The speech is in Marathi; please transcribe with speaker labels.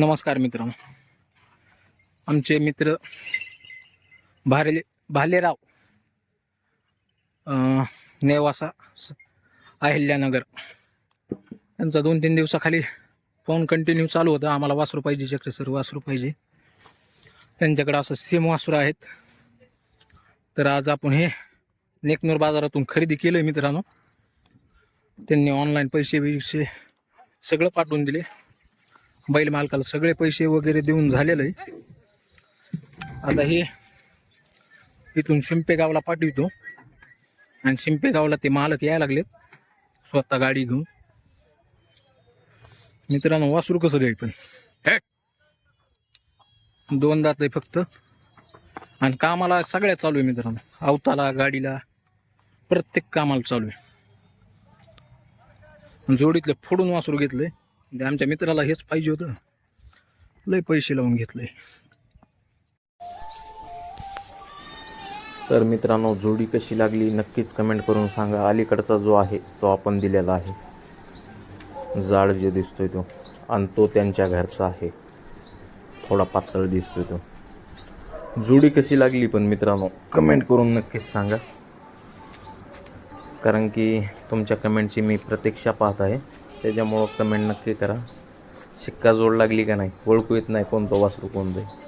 Speaker 1: नमस्कार मित्रांनो. आमचे मित्र भाले भालेराव नेवासा अहिल्यानगर. त्यांचा दोन तीन दिवसाखाली फोन कंटिन्यू चालू होता. आम्हाला वासरू पाहिजे चक्र सर वासरू पाहिजे. त्यांच्याकडे असं सेम वासरू आहेत. तर आज आपण हे नेकनूर बाजारातून खरेदी केलं आहे मित्रांनो. त्यांनी ऑनलाईन पैसे बिसे सगळं पाठवून दिले. बैल मालकाला सगळे पैसे वगैरे देऊन झालेलं आहे. आता हे इथून शिंपेगावला पाठवितो. आणि शिंपेगावला ते मालक यायला लागलेत. स्वतः गाडी घेऊन. मित्रांनो वासरू कसं घ्याय पण हे. दोन दात आहे फक्त. आणि कामाला सगळ्या चालू आहे मित्रांनो. अवताला गाडीला प्रत्येक कामाला चालू आहे. जोडीतलं फोडून वासरू घेतलंय. ते आमच्या मित्राला हेच पाहिजे होतं. लय पैसे लावून घेतले.
Speaker 2: तर मित्रांनो जोडी कशी लागली नक्कीच कमेंट करून सांगा. अलीकडचा जो आहे तो आपण दिलेला आहे. जाड जो दिसतोय तो. आणि तो त्यांच्या घरचा आहे. थोडा पातळ दिसतोय तो. जोडी कशी लागली पण मित्रांनो कमेंट करून नक्कीच सांगा. कारण की तुमच्या कमेंटची मी प्रतीक्षा पाहत आहे. त्याच्यामुळं कमेंट नक्की करा. शिक्का जोड लागली का नाही? ओळखू येत नाही कोणतं वासरू कोणतं आहे